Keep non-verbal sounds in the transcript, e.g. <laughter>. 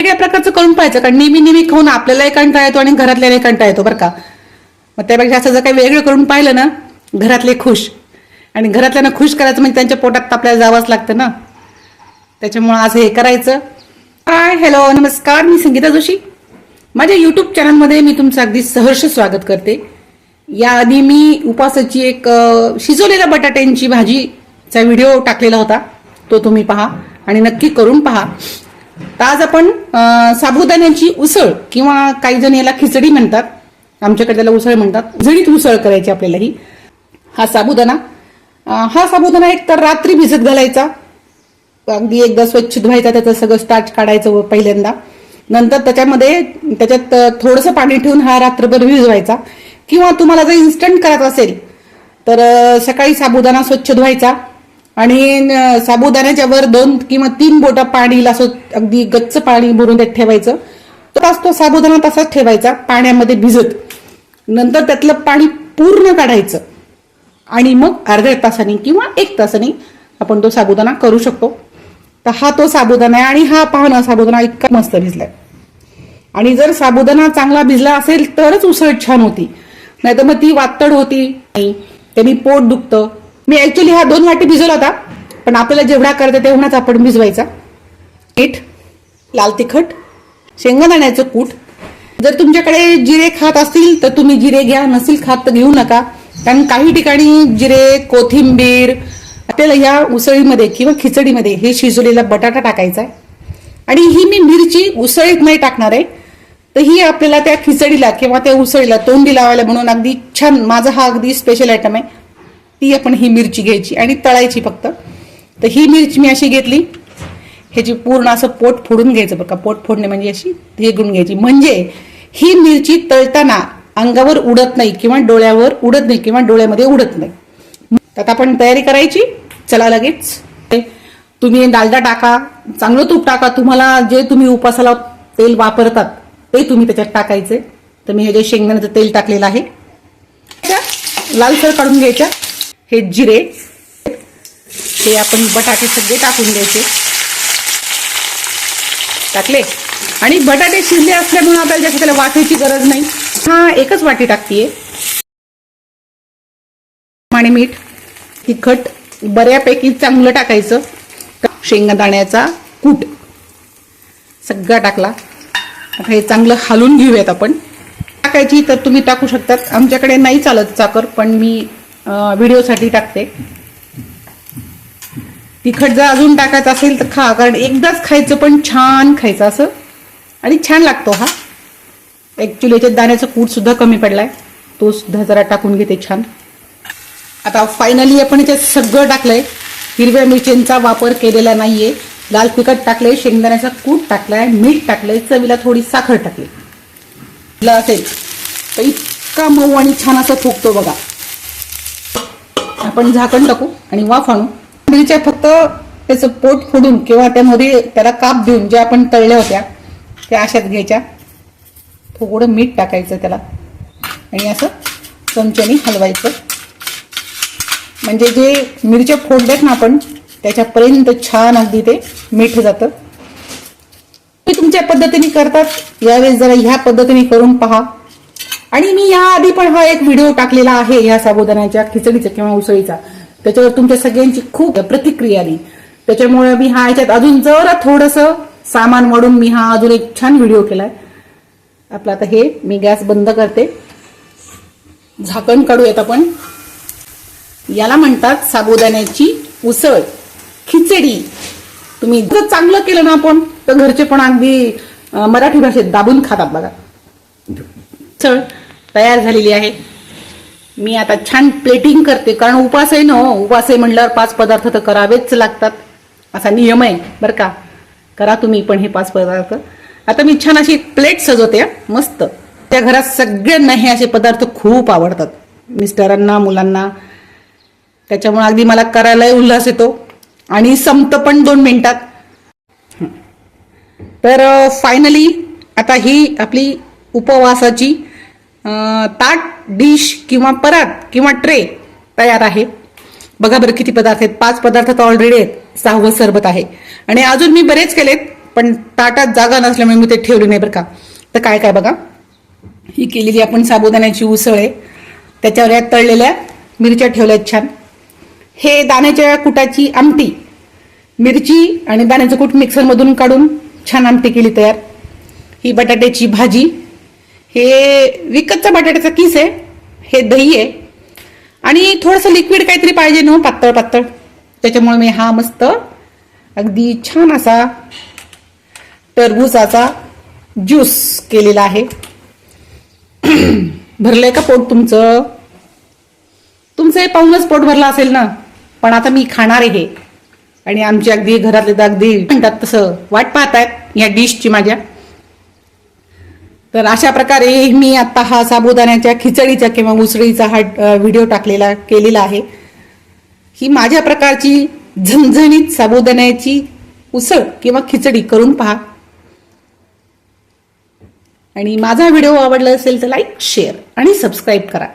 वेगळ्या प्रकारचं करून पाहायचं कारण नेहमी नेहमी खाऊन आपल्यालाही कंटाळा येतो आणि घरातल्यालाही कंटाळा येतो बरं का? मग त्यापेक्षा असं जर काही वेगळं करून पाहिलं ना घरातले खुश. आणि घरातल्यांना खुश करायचं म्हणजे त्यांच्या पोटात तर आपल्याला जावंच लागतं ना. त्याच्यामुळं आज हे करायचं. हाय हॅलो नमस्कार मी संगीता जोशी. माझ्या यूट्यूब चॅनलमध्ये मी तुमचं अगदी सहर्ष स्वागत करते. याआधी मी उपासाची एक शिजवलेल्या बटाट्यांची भाजीचा व्हिडिओ टाकलेला होता. तो तुम्ही पहा आणि नक्की करून पहा. तर आज आपण साबुदाण्याची उसळ किंवा काही जण याला खिचडी म्हणतात. आमच्याकडे त्याला उसळ म्हणतात. झडीत उसळ करायची आपल्याला ही. हा साबुदाणा. हा साबुदाणा एक तर रात्री भिजत घालायचा. अगदी एकदा स्वच्छ धुवायचा त्याचं सगळं स्टार्च काढायचं पहिल्यांदा. नंतर त्याच्यामध्ये त्याच्यात थोडंसं पाणी ठेवून हा रात्रभर भिजवायचा. किंवा तुम्हाला जर इन्स्टंट करायचं असेल तर सकाळी साबुदाणा स्वच्छ धुवायचा. आणि साबुदाण्याच्या वर दोन किंवा तीन बोटं पाणी असं अगदी गच्च पाणी भरून त्यात ठेवायचं. तसाच तो साबुदाणा तसाच ठेवायचा पाण्यामध्ये भिजत. नंतर त्यातलं पाणी पूर्ण काढायचं. आणि मग अर्ध्या तासाने किंवा एक तासाने आपण तो साबुदाणा करू शकतो. तर हा तो साबुदाणा आहे आणि हा पाहणं साबुदाणा इतका मस्त भिजलाय. आणि जर साबुदाणा चांगला भिजला असेल तरच उसळ छान होती. नाही तर मग ती वातड होती. नाही त्यांनी पोट दुखतं. मी ऍक्च्युली हा दोन वाटी भिजवला होता पण आपल्याला जेवढा करता तेवढाच आपण भिजवायचा. पीठ लाल तिखट शेंगदाण्याचं कूट. जर तुमच्याकडे जिरे खात असतील तर तुम्ही जिरे घ्या नसेल खात तर घेऊ नका. कारण काही ठिकाणी जिरे कोथिंबीर आपल्याला या उसळीमध्ये किंवा खिचडीमध्ये हे शिजवलेला बटाटा टाकायचा आहे. आणि ही मी मिरची उसळीत नाही टाकणार आहे. तर ही आपल्याला त्या खिचडीला किंवा त्या उसळीला तोंडी लावायला म्हणून अगदी छान माझा हा अगदी स्पेशल आयटम आहे. ती आपण ही मिरची घ्यायची आणि तळायची फक्त. तर ही मिरची मी अशी घेतली. ह्याची पूर्ण असं पोट फोडून घ्यायचं बरं का पोट फोडणे म्हणजे अशी हे घेऊन घ्यायची. म्हणजे ही मिरची तळताना अंगावर उडत नाही किंवा डोळ्यावर उडत नाही किंवा डोळ्यामध्ये उडत नाही. तर आता आपण तयारी करायची. चला लगेच. तुम्ही डालडा टाका. चांगलं तूप टाका. तुम्हाला जे तुम्ही उपासाला तेल वापरतात ते तुम्ही त्याच्यात टाकायचे. तर मी हे जे शेंगदाण्याचं तेल टाकलेलं आहे लालसर काढून घ्यायच्या हे जिरे हे आपण बटाटे सगळे टाकून द्यायचे. टाकले? आणि बटाटे शिजले असल्यामुळे आपल्याला जास्त त्याला वाटायची गरज नाही. हा एकच वाटी टाकतीये. आणि मीठ तिखट बऱ्यापैकी चांगलं टाकायचं. शेंगदाण्याचा कूट सगळा टाकला. आता हे चांगलं हालून घेऊयात आपण. टाकायची तर तुम्ही टाकू शकतात. आमच्याकडे नाही चालत चाकर पण मी व्हिडिओसाठी टाकते. तिखट जर अजून टाकायचं असेल तर खा कारण एकदाच खायचं पण छान खायचं असं. आणि छान लागतो हा. ॲक्च्युली याच्यात दाण्याचा कूट सुद्धा कमी पडलाय. तो सुद्धा जरा टाकून घेते छान. आता फायनली आपण याच्यात सगळं टाकलंय. हिरव्या मिरच्यांचा वापर केलेला नाहीये. लाल तिखट टाकलंय शेंगदाण्याचा कूट टाकलाय मीठ टाकलंय चवीला थोडी साखर टाकली. असेल तर इतका मऊ आणि छान असं फुगतो बघा. आपण झाकण टाकू आणि वाफ आणू. मिरच्या फक्त त्याचं पोट फोडून किंवा त्यामध्ये त्याला काप देऊन ज्या आपण तळल्या होत्या त्या अशात घ्यायच्या. थोडं मीठ टाकायचं त्याला. आणि असं चमच्याने हलवायचं. म्हणजे जे मिरच्या फोडल्यात ना आपण त्याच्यापर्यंत छान अगदी ते मीठ जातं. तुम्ही तुमच्या पद्धतीने करतात यावेळेस जरा ह्या पद्धतीने करून पहा. आणि मी याआधी पण हा एक व्हिडिओ टाकलेला आहे ह्या साबुदाण्याच्या खिचडीचा किंवा उसळीचा. त्याच्यावर तुमच्या सगळ्यांची खूप प्रतिक्रिया आली त्याच्यामुळे मी हा याच्यात अजून जरा थोडस सामान वाढून मी हा अजून एक छान व्हिडिओ केलाय. आपला आता हे मी गॅस बंद करते. झाकण काढूयात आपण. याला म्हणतात साबुदाण्याची उसळ. खिचडी. तुम्ही जर चांगलं केलं ना आपण तर घरचे पण अगदी मराठी भाषेत दाबून खातात बघा. उसळ. तयार झालेली आहे. मी आता छान प्लेटिंग करते. कारण उपास आहे ना हो, उपास आहे म्हणल्यावर पाच पदार्थ तर करावेच लागतात. असा नियम आहे. बरं का? करा तुम्ही पण हे पाच पदार्थ. आता मी छान अशी प्लेट सजवते मस्त. त्या घरात सगळ्यांना हे असे पदार्थ खूप आवडतात. मिस्टरांना मुलांना. त्याच्यामुळे अगदी मला करायलाही उल्हास येतो. आणि संपत पण दोन मिनिटात. तर फायनली आता ही आपली उपवासाची ताट डिश किंवा परात किंवा ट्रे तयार आहे. बघा बरं किती पदार्थ आहेत. पाच पदार्थ तर ऑलरेडी आहेत. सहावं सरबत आहे. आणि अजून मी बरेच केलेत पण ताटात जागा नसल्यामुळे मी ते ठेवले नाही बरं का. तर काय काय बघा. ही केलेली आपण साबुदाण्याची उसळ आहे. त्याच्यावर या तळलेल्या मिरच्या ठेवल्यात छान. हे दाण्याच्या कुटाची आमटी. मिरची आणि दाण्याचं कूट मिक्सरमधून काढून छान आमटी केली तयार. ही बटाट्याची भाजी. हे विकतचा बटाट्याचा किस आहे हे दही आहे. आणि थोडंसं लिक्विड काहीतरी पाहिजे ना हो, पातळ पातळ. त्याच्यामुळे मी हा मस्त अगदी छान असा टरबूजाचा ज्यूस केलेला आहे. <clears throat> भरलंय का पोट तुमचं? तुमचं हे पाहूनच पोट भरलं असेल ना. पण आता मी खाणार आहे हे. आणि आमची अगदी घरातले तर अगदी म्हणतात तसं वाट पाहतायत या डिशची माझ्या. तर अशा प्रकारे मी आता हा साबुदाण्याच्या खिचडीचा किंवा उसळीचा हा व्हिडिओ टाकलेला केलेला आहे. ही माझ्या प्रकारची झणझणीत साबुदाण्याची उसळ किंवा खिचडी करून पहा. आणि माझा व्हिडिओ आवडला असेल तर लाईक शेअर आणि सबस्क्राईब करा.